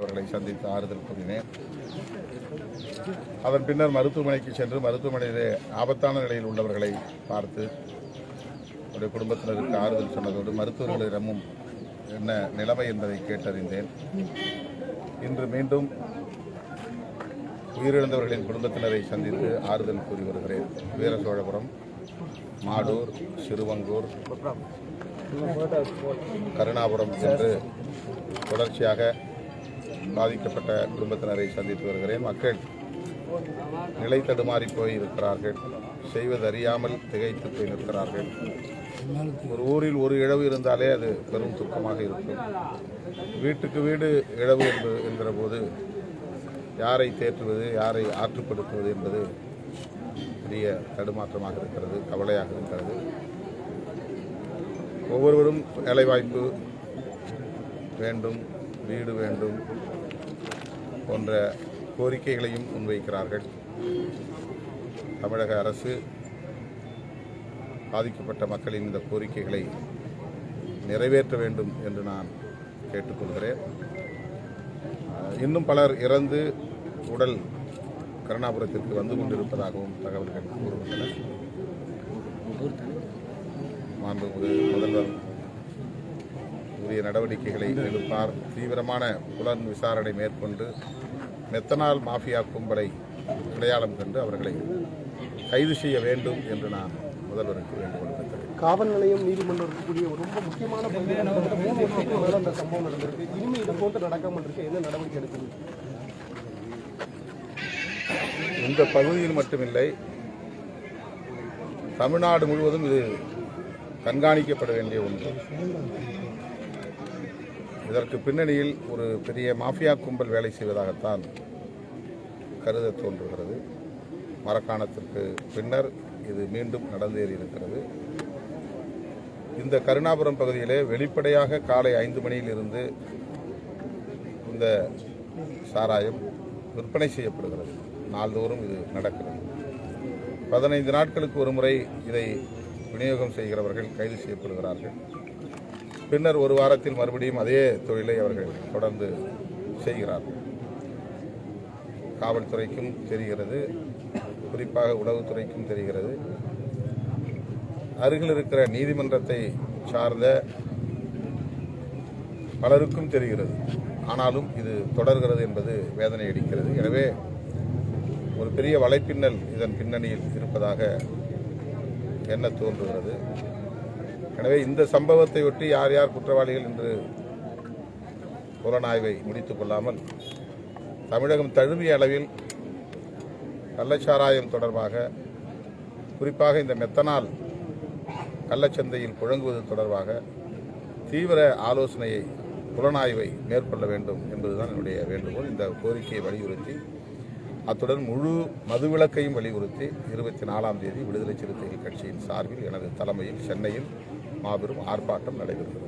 அவர்களை சந்தித்து ஆறுதல் கூறினேன். அதன் பின்னர் மருத்துவமனைக்கு சென்று மருத்துவமனையிலே ஆபத்தான நிலையில் உள்ளவர்களை பார்த்து அவருடைய குடும்பத்தினருக்கு ஆறுதல் சொன்னதோடு மருத்துவர்களிடமும் என்ன நிலைமை என்பதை கேட்டறிந்தேன். இன்று மீண்டும் உயிரிழந்தவர்களின் குடும்பத்தினரை சந்தித்து ஆறுதல் கூறி வருகிறேன். வீர சோழபுரம் மாடூர் சிறுவங்கூர் கருணாபுரம் சென்று தொடர்ச்சியாக பாதிக்கப்பட்ட குடும்பத்தினரை சந்தித்து வருகிறேன். மக்கள் நிலை தடுமாறி போய் இருக்கிறார்கள் செய்வதறியாமல் திகைத்து போய் நிற்கிறார்கள். ஒரு ஊரில் ஒரு இழவு இருந்தாலே அது பெரும் துக்கமாக இருக்கும். வீட்டுக்கு வீடு இழவு என்று என்கிற போது யாரை தேற்றுவது யாரை ஆற்றுப்படுத்துவது என்பது பெரிய தடுமாற்றமாக இருக்கிறது கவலையாக இருக்கிறது. ஒவ்வொருவரும் வேலைவாய்ப்பு வேண்டும். வீடு வேண்டும் போன்ற கோரிக்கைகளையும் முன்வைக்கிறார்கள். தமிழக அரசு பாதிக்கப்பட்ட மக்களின் இந்த கோரிக்கைகளை நிறைவேற்ற வேண்டும் என்று நான் கேட்டுக்கொள்கிறேன். இன்னும் பலர் இறந்து உடல் கருணாபுரத்திற்கு வந்து கொண்டிருப்பதாகவும் தகவல்கள் கூறுகின்றன. மாண்புமிகு முதல்வர் உரிய நடவடிக்கைகளை எடுப்பார். தீவிரமான புலன் விசாரணை மேற்கொண்டு மெத்தனால் மாஃபியா கும்பலை அடையாளம் கண்டு அவர்களை கைது செய்ய வேண்டும் என்று நான் முதல்வருக்கு வேண்டுகோள் காவல் நிலையம் நீதிமன்றம் இருக்கக்கூடிய ரொம்ப முக்கியமான பகுதியில் கிட்டத்தட்ட மூணு வருஷத்துக்கு மேல அந்த சம்பவம் நடந்திருக்கு. இனிமே இது போன்று நடக்காமல் இருக்க என்ன நடவடிக்கை எடுக்கணும்? இந்த பகுதியில் மட்டுமில்லை தமிழ்நாடு முழுவதும் இது கண்காணிக்கப்பட வேண்டிய ஒன்று. இதற்கு பின்னணியில் ஒரு பெரிய மாஃபியா கும்பல் வேலை செய்வதாகத்தான் கருத தோன்றுகிறது. மரக்காணத்திற்கு பின்னர் இது மீண்டும் நடந்தேறி இருக்கிறது. இந்த கருணாபுரம் பகுதியிலே வெளிப்படையாக காலை ஐந்து மணியில் இருந்து இந்த சாராயம் விற்பனை செய்யப்படுகிறது. நாள்தோறும் இது நடக்கிறது. பதினைந்து நாட்களுக்கு ஒரு முறை இதை விநியோகம் செய்கிறவர்கள் கைது செய்யப்படுகிறார்கள். பின்னர் ஒரு வாரத்தில் மறுபடியும் அதே தொழிலை அவர்கள் தொடர்ந்து செய்கிறார்கள் காவல்துறைக்கும் தெரிகிறது. குறிப்பாக உளவுத்துறைக்கும் தெரிகிறது. அருகில் இருக்கிற நீதிமன்றத்தை சார்ந்த பலருக்கும் தெரிகிறது. ஆனாலும் இது தொடர்கிறது என்பது வேதனை அடிக்கிறது. எனவே ஒரு பெரிய வலைப்பின்னல் இதன் பின்னணியில் இருப்பதாக என்ன தோன்றுகிறது? எனவே இந்த சம்பவத்தை ஒட்டி யார் யார் குற்றவாளிகள் என்று புலனாய்வை முடித்துக் கொள்ளாமல் தமிழகம் தழுவிய அளவில் கள்ளச்சாராயம் தொடர்பாக குறிப்பாக இந்த மெத்தனால் கள்ளச்சந்தையில் புழங்குவது தொடர்பாக தீவிர ஆலோசனையை புலனாய்வை மேற்கொள்ள வேண்டும் என்பதுதான் என்னுடைய வேண்டுகோள். இந்த கோரிக்கையை வலியுறுத்தி அத்துடன் முழு மதுவிலக்கையும் வலியுறுத்தி இருபத்தி நாலாம் தேதி விடுதலை சிறுத்தைகள் கட்சியின் சார்பில் எனது தலைமையில் சென்னையில் மாபெரும் ஆர்ப்பாட்டம் நடைபெறுகிறது.